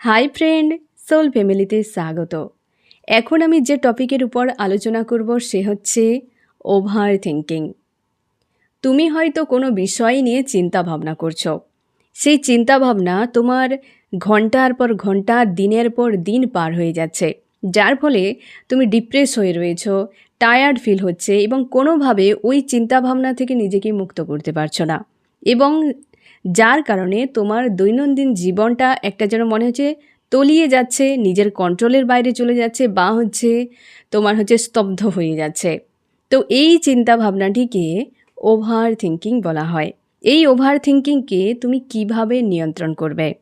Hi friend soul ফ্যামিলিতে স্বাগত। এখন আমি যে টপিকের উপর আলোচনা করব সে হচ্ছে ওভার থিঙ্কিং তুমি হয়তো কোনো বিষয় নিয়ে চিন্তা ভাবনা করছ। সেই চিন্তা ভাবনা তোমার ঘণ্টার পর ঘণ্টা, দিনের পর দিন পার হয়ে যাচ্ছে। যার ফলে তুমি ডিপ্রেস হয়ে রয়েছো টায়ার্ড ফিল হচ্ছে এবং কোনোভাবে ওই চিন্তা ভাবনা থেকে নিজেকে মুক্ত করতে পারছ না। এবং যার কারণে তোমার দৈনন্দিন জীবনটা একটা যেন মনে হচ্ছে তলিয়ে যাচ্ছে, নিজের কন্ট্রোলের বাইরে চলে যাচ্ছে বা হচ্ছে তোমার হচ্ছে স্তব্ধ হয়ে যাচ্ছে। তো এই চিন্তা ভাবনাটিকে ওভার থিঙ্কিং বলা হয়। এই ওভার থিঙ্কিংকে তুমি কীভাবে নিয়ন্ত্রণ করবে?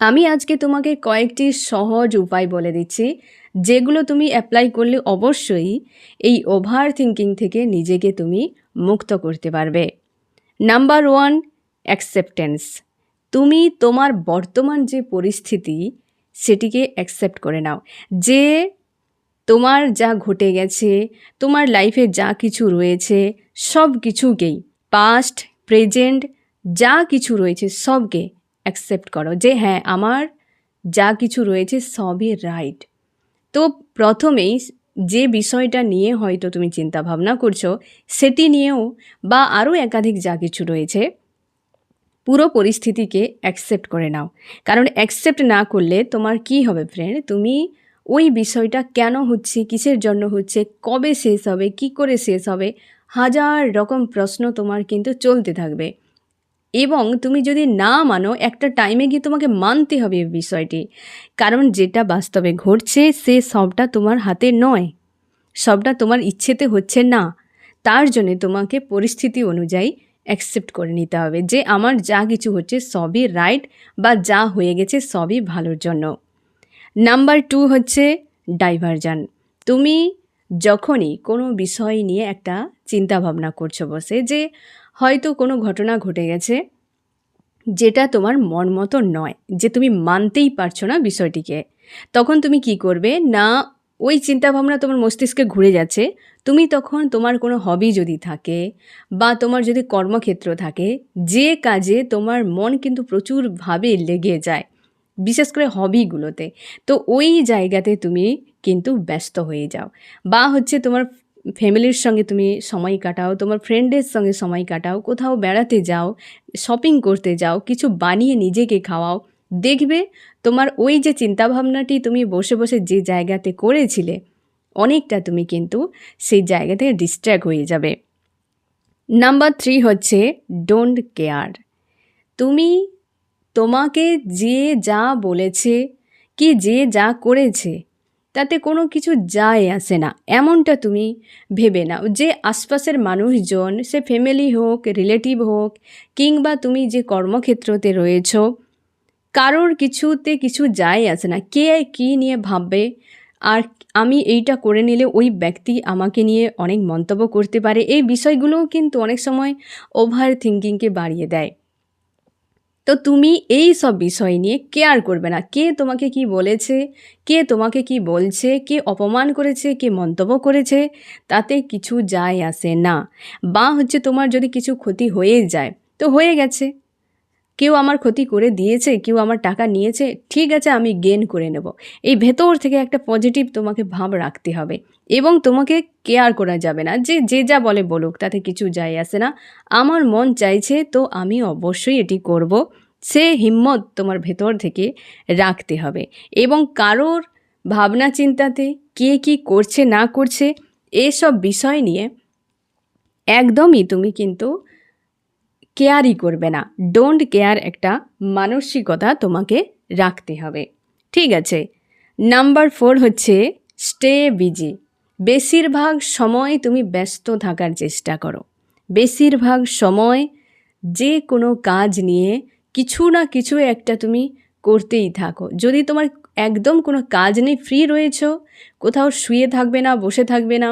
আমি আজকে তোমাকে কয়েকটি সহজ উপায় বলে দিচ্ছি, যেগুলো তুমি অ্যাপ্লাই করলে অবশ্যই এই ওভার থিঙ্কিং থেকে নিজেকে তুমি মুক্ত করতে পারবে। নাম্বার ওয়ান অ্যাকসেপ্টেন্স তুমি তোমার বর্তমান যে পরিস্থিতি, সেটিকে অ্যাকসেপ্ট করে নাও। যে তোমার যা ঘটে গেছে, তোমার লাইফে যা কিছু রয়েছে, সব কিছুকেই পাস্ট প্রেজেন্ট যা কিছু রয়েছে, সবকে অ্যাকসেপ্ট করো। যে হ্যাঁ আমার যা কিছু রয়েছে, সবই রাইট তো প্রথমেই যে বিষয়টা নিয়ে হয়তো তুমি চিন্তা ভাবনা করছ, সেটি নিয়েও বা আরও একাধিক যা কিছু রয়েছে পুরো পরিস্থিতিকে অ্যাকসেপ্ট করে নাও। কারণ অ্যাকসেপ্ট না করলে তোমার কি হবে ফ্রেন্ড তুমি ওই বিষয়টা কেন হচ্ছে, কিসের জন্য হচ্ছে, কবে শেষ হবে, কি করে শেষ হবে, হাজার রকম প্রশ্ন তোমার কিন্তু চলতে থাকবে। এবং তুমি যদি না মানো, একটা টাইমে গিয়ে তোমাকে মানতে হবে এই বিষয়টি। কারণ যেটা বাস্তবে ঘটছে, সে সবটা তোমার হাতে নয়। সবটা তোমার ইচ্ছেতে হচ্ছে না। তার জন্যে তোমাকে পরিস্থিতি অনুযায়ী অ্যাকসেপ্ট করে নিতে হবে যে আমার যা কিছু হচ্ছে সবই রাইট বা যা হয়ে গেছে সবই ভালোর জন্য। নাম্বার টু হচ্ছে ডাইভারজান তুমি যখনই কোনো বিষয় নিয়ে একটা চিন্তা ভাবনা করছ বসে যে হয়তো কোনো ঘটনা ঘটে গেছে যেটা তোমার মন মতো নয়, যে তুমি মানতেই পারছ না বিষয়টিকে, তখন তুমি কি করবে? না ওই চিন্তাভাবনা তোমার মস্তিষ্কে ঘুরে যাচ্ছে। তুমি তখন তোমার কোনো হবি যদি থাকে বা তোমার যদি কর্মক্ষেত্র থাকে, যে কাজে তোমার মন কিন্তু প্রচুরভাবে লেগে যায়, বিশেষ করে হবিগুলোতে তো ওই জায়গাতে তুমি কিন্তু ব্যস্ত হয়ে যাও। বা হচ্ছে তোমার ফ্যামিলির সঙ্গে তুমি সময় কাটাও, তোমার ফ্রেন্ডের সঙ্গে সময় কাটাও, কোথাও বেড়াতে যাও শপিং করতে যাও, কিছু বানিয়ে নিজেকে খাওয়াও, দেখবে তোমার ওই যে চিন্তাভাবনাটি তুমি বসে বসে যে জায়গাতে করেছিলে, অনেকটা তুমি কিন্তু সেই জায়গা থেকে ডিস্ট্র্যাক্ট হয়ে যাবে। নাম্বার থ্রি হচ্ছে ডোন্ট কেয়ার তুমি তোমাকে যে যা বলেছে কি যে যা করেছে, তাতে কোনো কিছু যায় আসে না। এমনটা তুমি ভেবে নাও যে আশপাশের মানুষজন, সে ফ্যামিলি হোক রিলেটিভ হোক, কিংবা তুমি যে কর্মক্ষেত্রতে রয়েছ কারোর কিছুতে কিছু যায় আসে না। কে কী নিয়ে ভাববে? আর আমি এইটা করে নিলে ওই ব্যক্তি আমাকে নিয়ে অনেক মন্তব্য করতে পারে। এই বিষয়গুলোও কিন্তু অনেক সময় ওভার থিঙ্কিংকে বাড়িয়ে দেয়। তো তুমি এই সব বিষয় নিয়ে কেয়ার করবে না। কে তোমাকে কি বলেছে? কে তোমাকে কি বলছে? কে অপমান করেছে? কে মন্তব্য করেছে? তাতে কিছু যায় আসে না। বা হচ্ছে তোমার যদি কিছু ক্ষতি হয়ে যায়। তো হয়ে গেছে। কেউ আমার ক্ষতি করে দিয়েছে, কেউ আমার টাকা নিয়েছে, ঠিক আছে, আমি গেন করে নেব। এই ভেতর থেকে একটা পজিটিভ তোমাকে ভাব রাখতে হবে এবং তোমাকে কেয়ার করা যাবে না। যে যে যা বলে বলুক, তাতে কিছু যায় আসে না। আমার মন চাইছে তো আমি অবশ্যই এটি করব। সে হিম্মত তোমার ভেতর থেকে রাখতে হবে এবং কারোর ভাবনা চিন্তাতে কে কি করছে, না করছে, এসব বিষয় নিয়ে একদমই তুমি কিন্তু কেয়ারই করবে না। ডোন্ট কেয়ার একটা মানসিকতা তোমাকে রাখতে হবে। ঠিক আছে? নাম্বার ফোর হচ্ছে স্টে বিজি বেশিরভাগ সময় তুমি ব্যস্ত থাকার চেষ্টা করো। বেশিরভাগ সময় যে কোনো কাজ নিয়ে কিছু না কিছু একটা তুমি করতেই থাকো। যদি তোমার একদম কোনো কাজ নেই ফ্রি রয়েছ, কোথাও শুয়ে থাকবে না, বসে থাকবে না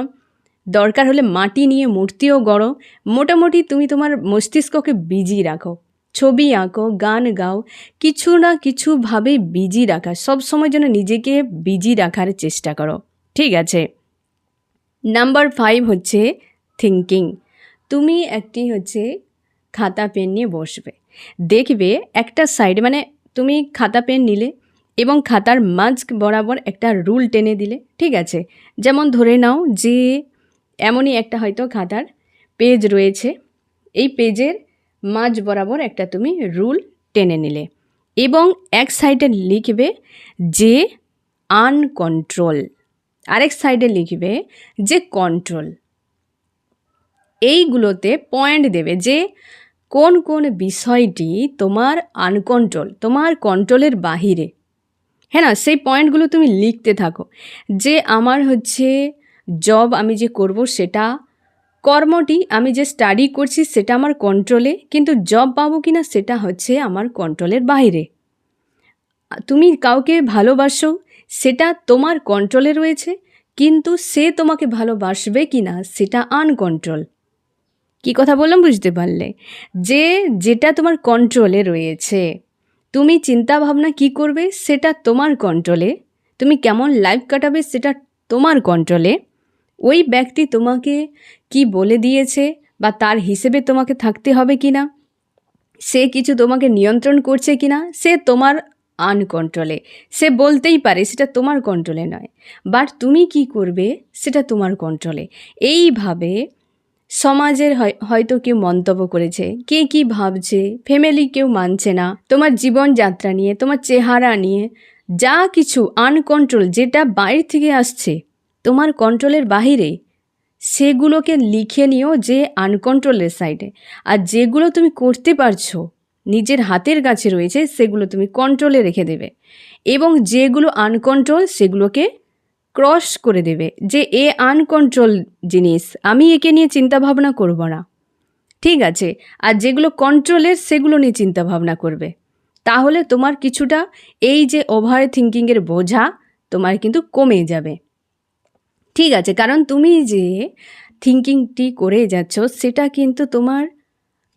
দরকার হলে মাটি নিয়ে মূর্তিও গড়ো। মোটামুটি তুমি তোমার মস্তিষ্ককে বিজি রাখো। ছবি আঁকো, গান গাও, কিছু না কিছুভাবে বিজি রাখা সব সময় যেন নিজেকে বিজি রাখার চেষ্টা করো। ঠিক আছে? নাম্বার ফাইভ হচ্ছে থিঙ্কিং তুমি একটি হচ্ছে খাতা পেন নিয়ে বসবে। দেখবে একটা সাইড মানে তুমি খাতা পেন নিলে এবং খাতার মাঝ বরাবর একটা রুল টেনে দিলে। ঠিক আছে? যেমন ধরে নাও যে এমনই একটা হয়তো খাতার পেজ রয়েছে। এই পেজের মাঝ বরাবর একটা তুমি রুল টেনে নিলে এবং এক সাইডে লিখবে যে আনকন্ট্রোল, আরেক সাইডে লিখবে যে কন্ট্রোল। এইগুলোতে পয়েন্ট দেবে যে কোন কোন বিষয়টি তোমার আনকন্ট্রোল, তোমার কন্ট্রোলের বাহিরে। হ্যাঁ না, সেই পয়েন্টগুলো তুমি লিখতে থাকো যে আমার হচ্ছে জব আমি যে করব সেটা, কর্মটি আমি যে স্টাডি করছি সেটা আমার কন্ট্রোলে কিন্তু জব পাবো কি না সেটা হচ্ছে আমার কন্ট্রোলের বাইরে তুমি কাউকে ভালোবাসো, সেটা তোমার কন্ট্রোলে রয়েছে, কিন্তু সে তোমাকে ভালোবাসবে কি না সেটা আনকন্ট্রোল কি কথা বললাম বুঝতে পারলে? যে যেটা তোমার কন্ট্রোলে রয়েছে, তুমি চিন্তা ভাবনা কি করবে সেটা তোমার কন্ট্রোলে তুমি কেমন লাইফ কাটাবে সেটা তোমার কন্ট্রোলে ওই ব্যক্তি তোমাকে কি বলে দিয়েছে বা তার হিসেবে তোমাকে থাকতে হবে কি না সে কিছু তোমাকে নিয়ন্ত্রণ করছে কি না সে তোমার আনকন্ট্রোলে সে বলতেই পারে সেটা তোমার কন্ট্রোলে নয়। বাট তুমি কি করবে? সেটা তোমার কন্ট্রোলে এইভাবে সমাজের হয়- হয়তো কেউ মন্তব্য করেছে। কে কি ভাবছে? ফ্যামিলি কেউ মানছে না। তোমার জীবনযাত্রা নিয়ে, তোমার চেহারা নিয়ে যা কিছু আনকন্ট্রোল যেটা বাইরে থেকে আসছে তোমার কন্ট্রোলের বাহিরে, সেগুলোকে লিখে নিও যে আনকন্ট্রোলের সাইডে আর যেগুলো তুমি করতে পারছ, নিজের হাতের কাছে রয়েছে, সেগুলো তুমি কন্ট্রোলে রেখে দেবে। এবং যেগুলো আনকন্ট্রোল সেগুলোকে ক্রস করে দেবে যে, এ আনকন্ট্রোল জিনিস, আমি একে নিয়ে চিন্তা ভাবনা করব না। ঠিক আছে? আর যেগুলো কন্ট্রোলের সেগুলো নিয়ে চিন্তা ভাবনা করবে। তাহলে তোমার কিছুটা এই যে ওভার থিঙ্কিংয়ের বোঝা, তোমার কিন্তু কমে যাবে। ঠিক আছে, কারণ তুমি যে থিঙ্কিংটি করে যাচ্ছ, সেটা কিন্তু তোমার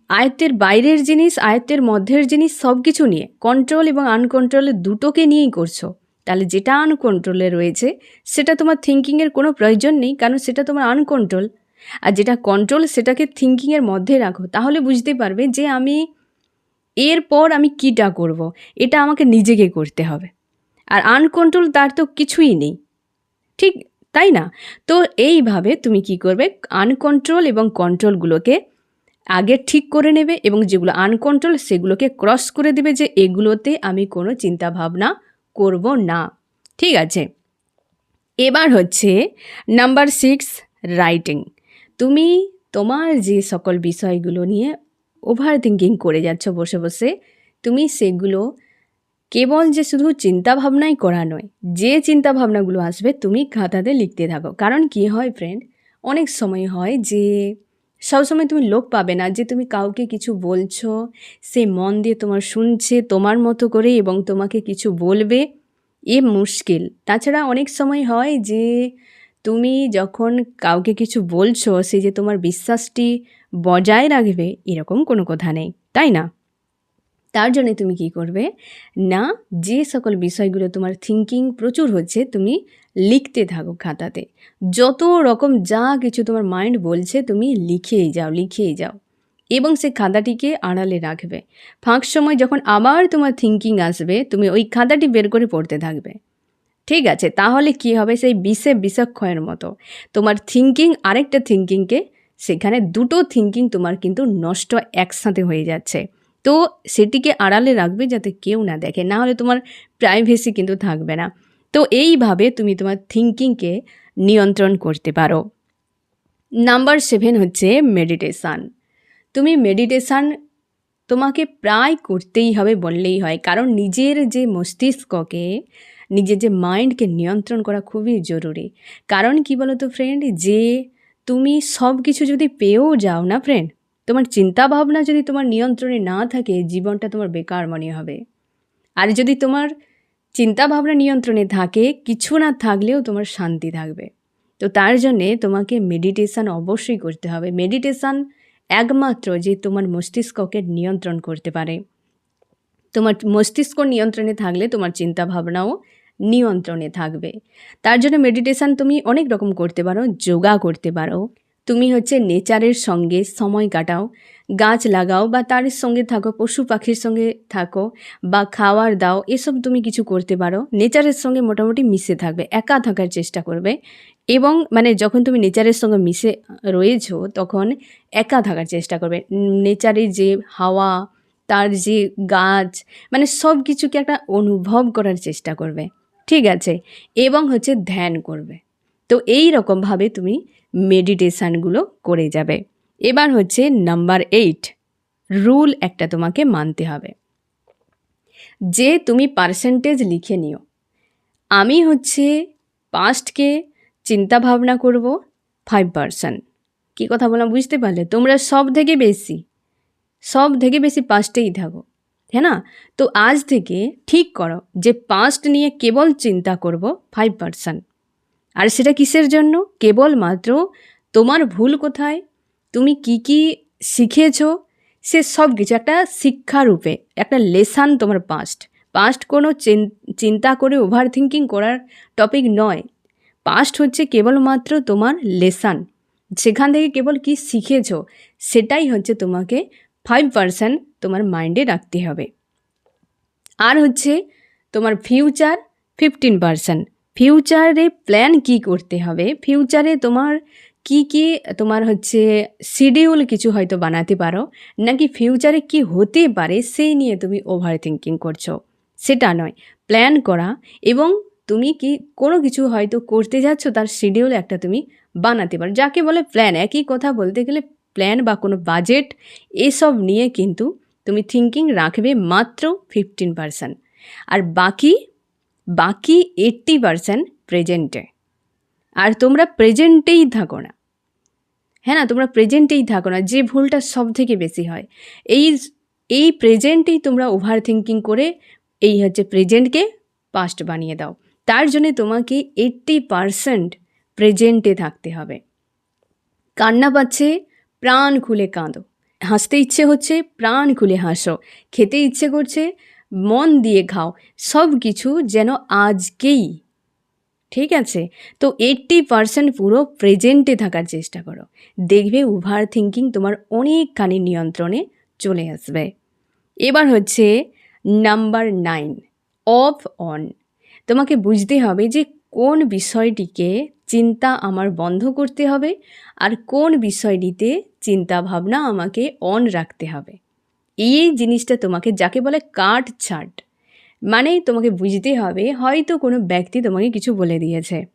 আয়ত্তের বাইরের জিনিস, আয়ত্তের মধ্যের জিনিস সব কিছু নিয়ে কন্ট্রোল এবং আনকন্ট্রোলের দুটোকে নিয়েই করছ। তাহলে যেটা আনকন্ট্রোলে রয়েছে, সেটা তোমার থিঙ্কিংয়ের কোনো প্রয়োজন নেই, কারণ সেটা তোমার আনকন্ট্রোল আর যেটা কন্ট্রোল সেটাকে থিঙ্কিংয়ের মধ্যে রাখো। তাহলে বুঝতে পারবে যে আমি এরপর আমি কীটা করব। এটা আমাকে নিজেকে করতে হবে। আর আনকন্ট্রোল তার তো কিছুই নেই। ঠিক তাই না? তো এইভাবে তুমি কি করবে? আনকন্ট্রোল এবং কন্ট্রোলগুলোকে আগে ঠিক করে নেবে এবং যেগুলো আনকন্ট্রোল সেগুলোকে ক্রস করে দেবে যে এগুলোতে আমি কোনো চিন্তা ভাবনা করব না। ঠিক আছে? এবার হচ্ছে নাম্বার সিক্স রাইটিং তুমি তোমার যে সকল বিষয়গুলো নিয়ে ওভার থিঙ্কিং করে যাচ্ছ বসে বসে, তুমি সেগুলো কেবল যে শুধু চিন্তা ভাবনাই করা নয়, যে চিন্তা ভাবনাগুলো আসবে তুমি খাতাতে লিখতে থাকো। কারণ কি হয় ফ্রেন্ড অনেক সময় হয় যে সবসময় তুমি লোক পাবে না যে তুমি কাউকে কিছু বলছো, সে মন দিয়ে তোমার শুনছে, তোমার মতো করে এবং তোমাকে কিছু বলবে, এ মুশকিল। তাছাড়া অনেক সময় হয় যে তুমি যখন কাউকে কিছু বলছো, সে যে তোমার বিশ্বাসটি বজায় রাখবে, এরকম কোনো কথা নেই, তাই না? তার জন্য তুমি কি করবে? না, যে সকল বিষয়গুলো তোমার থিঙ্কিং প্রচুর হচ্ছে, তুমি লিখতে থাকো খাতাতে। যত রকম যা কিছু তোমার মাইন্ড বলছে, তুমি লিখেই যাও লিখেই যাও। এবং সে খাতাটিকে আড়ালে রাখবে। ফাঁক সময় যখন আবার তোমার থিঙ্কিং আসবে, তুমি ওই খাতাটি বের করে পড়তে থাকবে। ঠিক আছে, তাহলে কি হবে? সেই বিষে বিষক্ষয়ের মতো। তোমার থিঙ্কিং আরেকটা থিঙ্কিংকে সেখানে দুটো থিঙ্কিং তোমার কিন্তু নষ্ট একসাথে হয়ে যাচ্ছে। তো সেটিকে আড়ালে রাখবে যাতে কেউ না দেখে। না হলে তোমার প্রাইভেসি কিন্তু থাকবে না। তো এইভাবে তুমি তোমার থিঙ্কিংকে নিয়ন্ত্রণ করতে পারো। নাম্বার সেভেন হচ্ছে মেডিটেশান তুমি মেডিটেশান তোমাকে প্রায় করতেই হবে বললেই হয়। কারণ নিজের যে মস্তিষ্ককে, নিজের যে মাইন্ডকে নিয়ন্ত্রণ করা খুবই জরুরি। কারণ কি বলো তো ফ্রেন্ড যে তুমি সব কিছু যদি পেয়েও যাও না ফ্রেন্ড তোমার চিন্তা ভাবনা যদি তোমার নিয়ন্ত্রণে না থাকে, জীবনটা তোমার বেকার মনে হবে। আর যদি তোমার চিন্তা ভাবনা নিয়ন্ত্রণে থাকে, কিছু না থাকলেও তোমার শান্তি থাকবে। তো তার জন্যে তোমাকে মেডিটেশান অবশ্যই করতে হবে। মেডিটেশান একমাত্র যে তোমার মস্তিষ্ককে নিয়ন্ত্রণ করতে পারে। তোমার মস্তিষ্ক নিয়ন্ত্রণে থাকলে তোমার চিন্তা ভাবনাও নিয়ন্ত্রণে থাকবে। তার জন্য মেডিটেশান তুমি অনেক রকম করতে পারো, যোগা করতে পারো। তুমি হচ্ছে নেচারের সঙ্গে সময় কাটাও, গাছ লাগাও বা তার সঙ্গে থাকো, পশু পাখির সঙ্গে থাকো বা খাওয়ার দাও, এসব তুমি কিছু করতে পারো। নেচারের সঙ্গে মোটামুটি মিশে থাকবে, একা থাকার চেষ্টা করবে। এবং মানে যখন তুমি নেচারের সঙ্গে মিশে রয়েছো, তখন একা থাকার চেষ্টা করবে। নেচারের যে হাওয়া, তার যে গাছ মানে সব কিছুকে একটা অনুভব করার চেষ্টা করবে। ঠিক আছে? এবং হচ্ছে ধ্যান করবে। তো এই রকমভাবে তুমি মেডিটেশানগুলো করে যাবে। এবার হচ্ছে নাম্বার এইট, রুল একটা তোমাকে মানতে হবে। যে তুমি পার্সেন্টেজ লিখে নিও। আমি হচ্ছে পাস্টকে চিন্তা ভাবনা করব ফাইভ পার্সেন্ট। কী কথা বললাম বুঝতে পারলে? তোমরা সব থেকে বেশি সব থেকে বেশি পাস্টেই থাকো হ্যাঁ না? তো আজ থেকে ঠিক করো যে পাস্ট নিয়ে কেবল চিন্তা করব ফাইভ পার্সেন্ট। আর সেটা কিসের জন্য? কেবলমাত্র তোমার ভুল কোথায়? তুমি কি কি শিখেছো? সে সব কিছু একটা শিক্ষারূপে একটা লেসান তোমার পাস্ট পাস্ট কোনো চিন্তা করে ওভার থিঙ্কিং করার টপিক নয়। পাস্ট হচ্ছে কেবলমাত্র তোমার লেসান। সেখান থেকে কেবল কি শিখেছো? সেটাই হচ্ছে তোমাকে ফাইভ পার্সেন্ট তোমার মাইন্ডে রাখতে হবে। আর হচ্ছে তোমার ফিউচার ফিফটিন পার্সেন্ট ফিউচারে প্ল্যান কি করতে হবে? ফিউচারে তোমার কি কি, তোমার হচ্ছে শিডিউল কিছু হয়তো বানাতে পারো, নাকি ফিউচারে কি হতে পারে সেই নিয়ে তুমি ওভার থিঙ্কিং করছ? সেটা নয় প্ল্যান করা এবং তুমি কি কোনো কিছু হয়তো করতে যাচ্ছ, তার শিডিউল একটা তুমি বানাতে পারো। যাকে বলে প্ল্যান একই কথা বলতে গেলে প্ল্যান বা কোনো বাজেট এসব নিয়ে কিন্তু তুমি থিঙ্কিং রাখবে মাত্র ফিফটিন পারসেন্ট আর বাকি বাকি এইট্টি পারসেন্ট প্রেজেন্টে আর তোমরা প্রেজেন্টেই থাকো না। হ্যাঁ না, তোমরা প্রেজেন্টেই থাকো না, যে ভুলটা সব থেকে বেশি হয়। এই এই প্রেজেন্টেই তোমরা ওভার থিঙ্কিং করে এই হচ্ছে প্রেজেন্টকে পাস্ট বানিয়ে দাও। তার জন্যে তোমাকে এইট্টি পারসেন্ট প্রেজেন্টে থাকতে হবে। কান্না পাচ্ছে, প্রাণ খুলে কাঁদো। হাসতে ইচ্ছে হচ্ছে, প্রাণ খুলে হাসো। খেতে ইচ্ছে করছে মন দিয়ে খাও। সব কিছু যেন আজকেই। ঠিক আছে? তো এইট্টি পারসেন্ট পুরো প্রেজেন্টে থাকার চেষ্টা করো। দেখবে ওভার থিঙ্কিং তোমার অনেকখানি নিয়ন্ত্রণে চলে আসবে। এবার হচ্ছে নাম্বার নাইন অফ অন তোমাকে বুঝতে হবে যে কোন বিষয়টিকে চিন্তা আমার বন্ধ করতে হবে আর কোন বিষয়টিতে চিন্তা ভাবনা আমাকে অন রাখতে হবে। এই জিনিসটা তোমাকে যাকে বলে কাট ছাট মানে তোমাকে বুঝতে হবে হয়তো কোনো ব্যক্তি তোমাকে কিছু বলে দিয়েছে।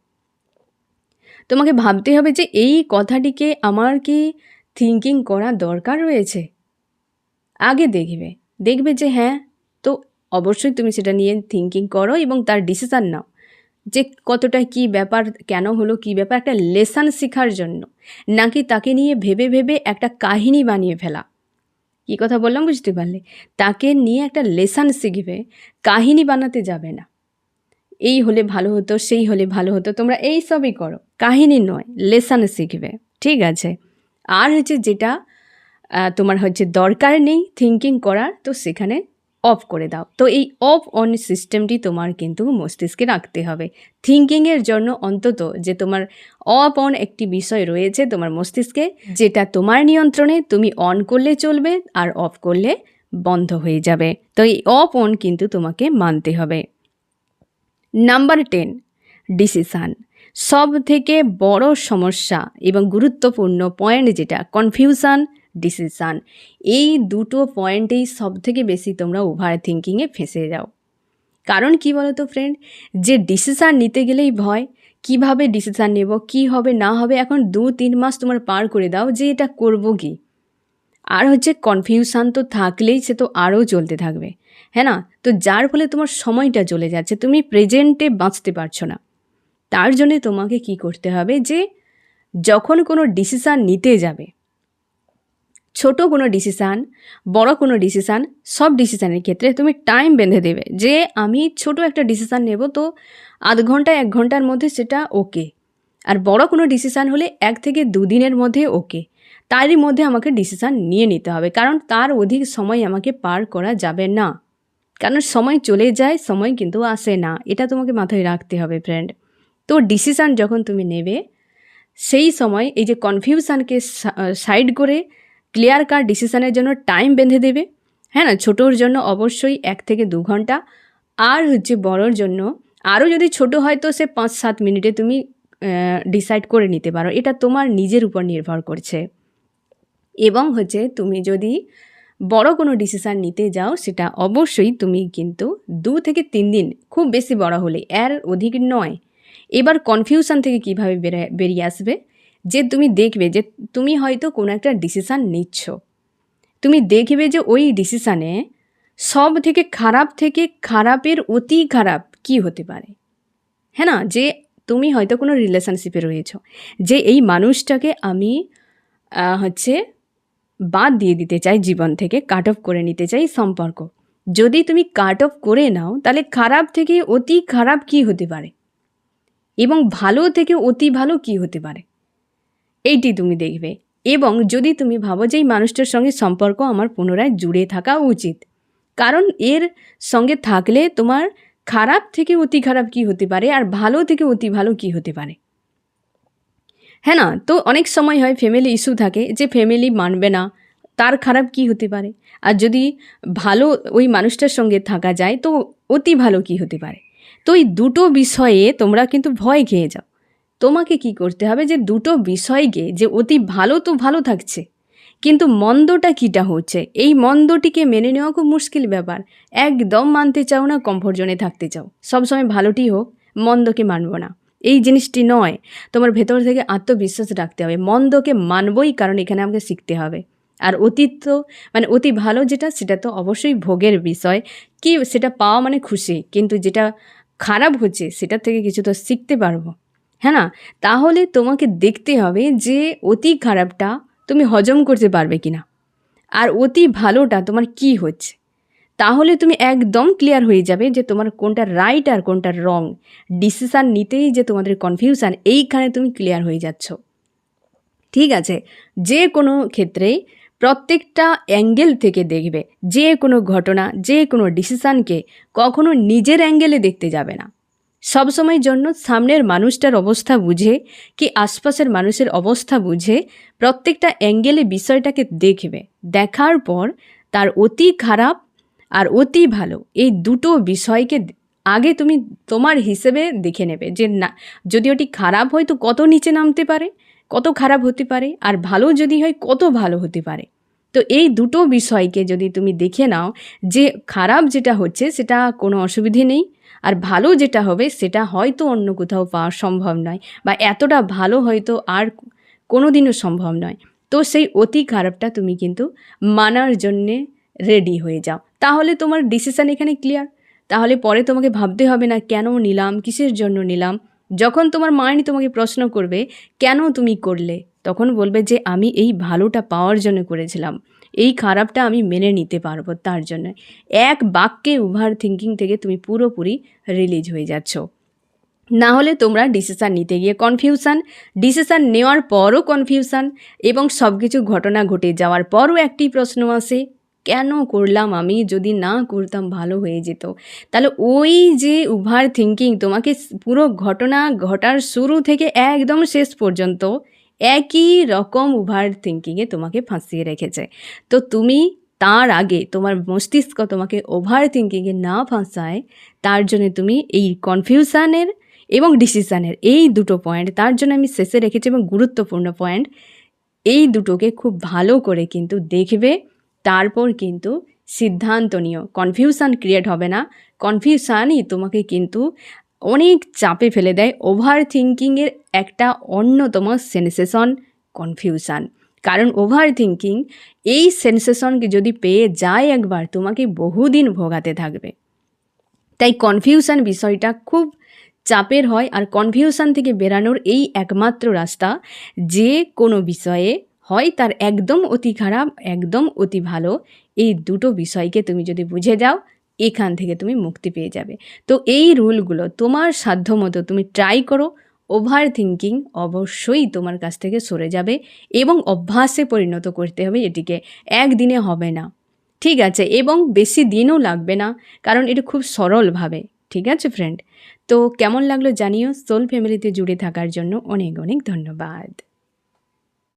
তোমাকে ভাবতে হবে যে এই কথাটিকে আমার কি থিঙ্কিং করা দরকার রয়েছে? আগে দেখবে দেখবে যে হ্যাঁ তো অবশ্যই তুমি সেটা নিয়ে থিঙ্কিং করো এবং তার ডিসিশান নাও যে কতটা কি ব্যাপার, কেন হলো, কি ব্যাপার, একটা লেসান শেখার জন্য, নাকি তাকে নিয়ে ভেবে ভেবে একটা কাহিনী বানিয়ে ফেলা। কী কথা বললাম বুঝতে পারলে? তাকে নিয়ে একটা লেসান শিখবে কাহিনী বানাতে যাবে না। এই হলে ভালো হতো, সেই হলে ভালো হতো, তোমরা এই সবই করো। কাহিনী নয়, লেসান শিখবে ঠিক আছে? আর হচ্ছে যেটা তোমার হচ্ছে দরকার নেই থিঙ্কিং করার, তো সেখানে অফ করে দাও। তো এই অফ অন সিস্টেমটি তোমার কিন্তু মস্তিষ্কে রাখতে হবে। থিঙ্কিংয়ের জন্য অন্তত যে তোমার অফ অন একটি বিষয় রয়েছে, তোমার মস্তিষ্কে, যেটা তোমার নিয়ন্ত্রণে তুমি অন করলে চলবে আর অফ করলে বন্ধ হয়ে যাবে। তো এই অফ অন কিন্তু তোমাকে মানতে হবে। নাম্বার টেন ডিসিশান সব থেকে বড় সমস্যা এবং গুরুত্বপূর্ণ পয়েন্ট যেটা কনফিউশন ডিসিশান এই দুটো পয়েন্টেই সব থেকে বেশি তোমরা ওভার থিঙ্কিংয়ে ফেঁসে যাও। কারণ কি বলো তো ফ্রেন্ড যে ডিসিশান নিতে গেলেই ভয়, কীভাবে ডিসিশান নেব, কি হবে, না হবে, এখন দু তিন মাস তোমার পার করে দাও যে এটা করব কি। আর হচ্ছে কনফিউশান তো থাকলেই সে তো আরও চলতে থাকবে হ্যাঁ না? তো যার ফলে তোমার সময়টা চলে যাচ্ছে, তুমি প্রেজেন্টে বাঁচতে পারছ না। তার জন্যে তোমাকে কি করতে হবে যে, যখন কোনো ডিসিশান নিতে যাবে ছোট কোনো ডিসিশান বড় কোনো ডিসিশান সব ডিসিশানের ক্ষেত্রে তুমি টাইম বেঁধে দেবে। যে আমি ছোট একটা ডিসিশান নেব তো আধ ঘণ্টা, এক ঘণ্টার মধ্যে সেটা ওকে আর বড় কোনো ডিসিশান হলে এক থেকে দুদিনের মধ্যে ওকে তারই মধ্যে আমাকে ডিসিশান নিয়ে নিতে হবে, কারণ তার অধিক সময় আমাকে পার করা যাবে না। কারণ সময় চলে যায়, সময় কিন্তু আসে না। এটা তোমাকে মাথায় রাখতে হবে ফ্রেন্ড তো ডিসিশান যখন তুমি নেবে, সেই সময় এই যে কনফিউশানকে সাইড করে ক্লিয়ার কার ডিসিশনের জন্য টাইম বেঁধে দেবে। হ্যাঁ না? ছোটোর জন্য অবশ্যই এক থেকে দু ঘণ্টা। আর হচ্ছে বড়োর জন্য আরও যদি ছোট হয় তো সে পাঁচ সাত মিনিটে তুমি ডিসাইড করে নিতে পারো। এটা তোমার নিজের উপর নির্ভর করছে। এবং হচ্ছে তুমি যদি বড় কোনো ডিসিশান নিতে যাও, সেটা অবশ্যই তুমি কিন্তু দু থেকে তিন দিন খুব বেশি বড় হলে, এর অধিক নয়। এবার কনফিউশন থেকে কীভাবে বেরে- বেরিয়ে আসবে? যে তুমি দেখবে যে তুমি হয়তো কোনো একটা ডিসিশান নিচ্ছ। তুমি দেখবে যে ওই ডিসিশানে সব থেকে খারাপ থেকে খারাপের অতি খারাপ কি হতে পারে। হ্যাঁ না? যে তুমি হয়তো কোনো রিলেশনশিপে রয়েছো, যে এই মানুষটাকে আমি হচ্ছে বাদ দিয়ে দিতে চাই জীবন থেকে কাট অফ করে নিতে চাই সম্পর্ক। যদি তুমি কাট অফ করে নাও, তাহলে খারাপ থেকে অতি খারাপ কি হতে পারে? এবং ভালো থেকে অতি ভালো কি হতে পারে? এইটি তুমি দেখবে। এবং যদি তুমি ভাবো যে এই মানুষটার সঙ্গে সম্পর্ক আমার পুনরায় জুড়ে থাকা উচিত, কারণ এর সঙ্গে থাকলে তোমার খারাপ থেকে অতি খারাপ কি হতে পারে আর ভালো থেকে অতি ভালো কি হতে পারে? হ্যাঁ না, তো অনেক সময় হয় ফ্যামিলি ইস্যু থাকে যে ফ্যামিলি মানবে না, তার খারাপ কি হতে পারে? আর যদি ভালো ওই মানুষটার সঙ্গে থাকা যায়, তো অতি ভালো কি হতে পারে? তো এই দুটো বিষয়ে তোমরা কিন্তু ভয় খেয়ে যাও। তোমাকে কি করতে হবে যে দুটো বিষয়কে যে অতি ভালো তো ভালো থাকছে, কিন্তু মন্দটা কীটা হচ্ছে? এই মন্দটিকে মেনে নেওয়া খুব মুশকিল ব্যাপার। একদম মানতে চাও না কমফোর্ট জোনে থাকতে চাও। সবসময় ভালোটি হোক, মন্দকে মানব না। এই জিনিসটি নয়, তোমার ভেতর থেকে আত্মবিশ্বাস রাখতে হবে। মন্দকে মানবই, কারণ এখানে আমাকে শিখতে হবে। আর অতীত তো মানে অতি ভালো যেটা, সেটা তো অবশ্যই ভোগের বিষয়। কি, সেটা পাওয়া মানে খুশি, কিন্তু যেটা খারাপ হচ্ছে, সেটার থেকে কিছু তো শিখতে পারব। হ্যাঁ না? তাহলে তোমাকে দেখতে হবে যে অতি খারাপটা তুমি হজম করতে পারবে কি না আর অতি ভালোটা তোমার কি হচ্ছে? তাহলে তুমি একদম ক্লিয়ার হয়ে যাবে যে তোমার কোনটা রাইট আর কোনটা রং ডিসিশান নিতেই যে তোমাদের কনফিউশান এইখানে তুমি ক্লিয়ার হয়ে যাচ্ছ। ঠিক আছে? যে কোনো ক্ষেত্রেই প্রত্যেকটা অ্যাঙ্গেল থেকে দেখবে। যে কোনো ঘটনা, যে কোনো ডিসিশানকে কখনো নিজের অ্যাঙ্গেলে দেখতে যাবে না। সবসময় জন্য সামনের মানুষটার অবস্থা বুঝে কি আশপাশের মানুষের অবস্থা বুঝে প্রত্যেকটা অ্যাঙ্গেলে বিষয়টাকে দেখবে। দেখার পর তার অতি খারাপ আর অতি ভালো এই দুটো বিষয়কে আগে তুমি তোমার হিসেবে দেখে নেবে যে না, যদি ওটি খারাপ হয় তো কত নিচে নামতে পারে, কত খারাপ হতে পারে আর ভালো যদি হয় কত ভালো হতে পারে। তো এই দুটো বিষয়কে যদি তুমি দেখে নাও যে খারাপ যেটা হচ্ছে সেটা কোনো অসুবিধে নেই। আর ভালো যেটা হবে সেটা হয়তো অন্য কোথাও পাওয়া সম্ভব নয় বা এতটা ভালো হয়তো আর কোনো দিনও সম্ভব নয়। তো সেই অতি খারাপটা তুমি কিন্তু মানার জন্যে রেডি হয়ে যাও। তাহলে তোমার ডিসিশান এখানে ক্লিয়ার তাহলে পরে তোমাকে ভাবতে হবে না কেন নিলাম, কিসের জন্য নিলাম? যখন তোমার মাইন্ড তোমাকে প্রশ্ন করবে, কেন তুমি করলে? তখন বলবে যে আমি এই ভালোটা পাওয়ার জন্য করেছিলাম। এই খারাপটা আমি মেনে নিতে পারব তার জন্য। এক বাক্যে ওভার থিঙ্কিং থেকে তুমি পুরোপুরি রিলিজ হয়ে যাচ্ছ। না হলে তোমরা ডিসিশান নিতে গিয়ে কনফিউশান ডিসিশান নেওয়ার পরও কনফিউশান এবং সব কিছু ঘটনা ঘটে যাওয়ার পরও একটি প্রশ্ন আসে, কেন করলাম আমি? যদি না করতাম ভালো হয়ে যেত। তাহলে ওই যে ওভার থিঙ্কিং তোমাকে পুরো ঘটনা ঘটার শুরু থেকে একদম শেষ পর্যন্ত একই রকম ওভার থিঙ্কিংয়ে তোমাকে ফাঁসিয়ে রেখেছে। তো তুমি তার আগে তোমার মস্তিষ্ক তোমাকে ওভার থিঙ্কিংয়ে না ফাঁসায়, তার জন্য তুমি এই কনফিউশানের এবং ডিসিশানের এই দুটো পয়েন্ট তার জন্য আমি শেষে রেখেছি এবং গুরুত্বপূর্ণ পয়েন্ট এই দুটোকে খুব ভালো করে কিন্তু দেখবে, তারপর কিন্তু সিদ্ধান্ত নিও। কনফিউশান ক্রিয়েট হবে না। কনফিউশানই তোমাকে কিন্তু অনেক চাপে ফেলে দেয় ওভার থিঙ্কিংয়ের একটা অন্যতম সেন্সেশন কনফিউশান। কারণ ওভার থিঙ্কিং এই সেন্সেশনকে যদি পেয়ে যায় একবার, তোমাকে বহুদিন ভোগাতে থাকবে। তাই কনফিউশন বিষয়টা খুব চাপের হয় আর কনফিউশন থেকে বেরানোর এই একমাত্র রাস্তা যে কোনো বিষয়ে হয় তার একদম অতি খারাপ, একদম অতি ভালো, এই দুটো বিষয়কে তুমি যদি বুঝে যাও এখান থেকে তুমি মুক্তি পেয়ে যাবে। তো এই রুলগুলো তোমার সাধ্য মতো তুমি ট্রাই করো ওভার থিঙ্কিং অবশ্যই তোমার কাছ থেকে সরে যাবে এবং অভ্যাসে পরিণত করতে হবে এটিকে। একদিনে হবে না, ঠিক আছে? এবং বেশি দিনও লাগবে না, কারণ এটা খুব সরলভাবে, ঠিক আছে ফ্রেন্ড তো কেমন লাগল জানিও। সোল ফ্যামিলিতে জুড়ে থাকার জন্য অনেক অনেক ধন্যবাদ।